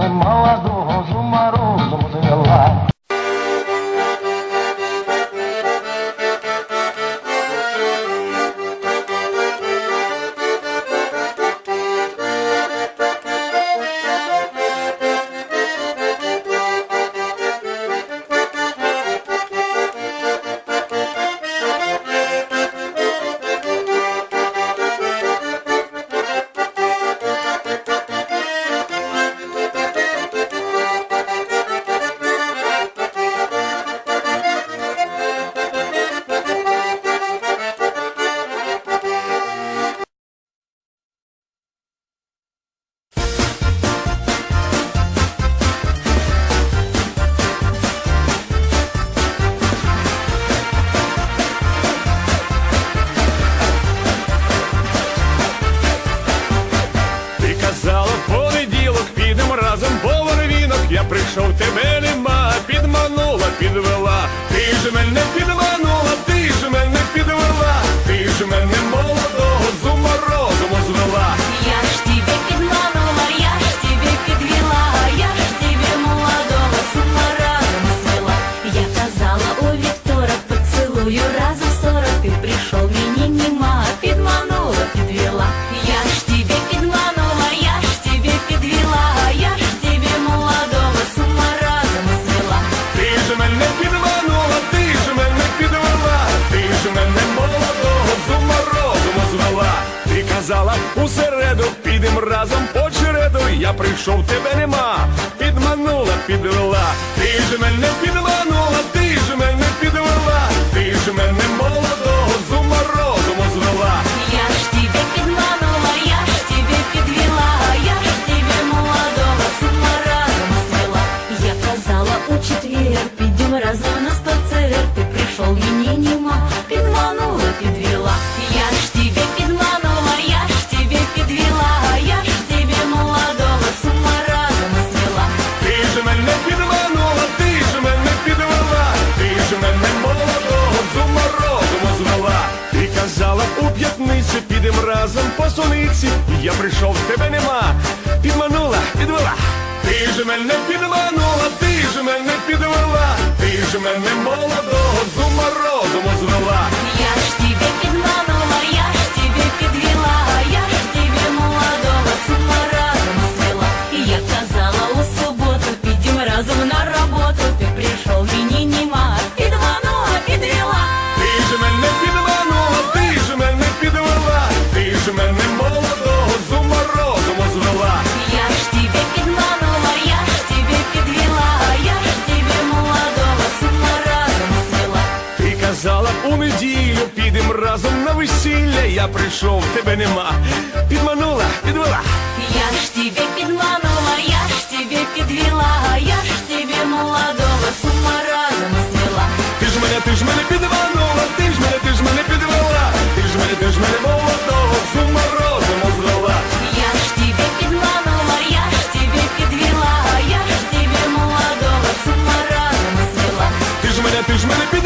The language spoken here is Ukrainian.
мене молодого з ума розум разом по вервінок. Я прийшов, тебе нема, Ти усереду підемо разом по череду. Я прийшов, тебе нема, підманула, підвела. Ти ж мене підманула, Я прийшов, тебе нема, підманула, підвела. Ти ж мене підманула, ти ж мене підвела, ти ж мене молодого з ума розуму звела. Я ж тебе підманула, я ж тебе підвела, я ж тебе молодого з ума разом свела. Я казала у суботу, підем разом на роботу, ти прийшов, мені нема, підманула, підвела. Ти ж мене підманула, ти ж мене підвела, ти ж мене казала у неділю, підем разом на весілля. Я прийшов, тебе нема. Підманула, підвела. Я ж тебе підманула, я ж тебе підвела, я ж тебе молодого з ума разом свела. Ти ж мене, ти ж мене підманула, ти ж мене, ти ж мене підвела. Ти ж мене, ти ж мене молодого з ума розуму звела. Я ж тебе підманула, я ж тебе підвела, я ж тебе молодого з ума разом свела. Ти ж мене, ти ж мене підвела.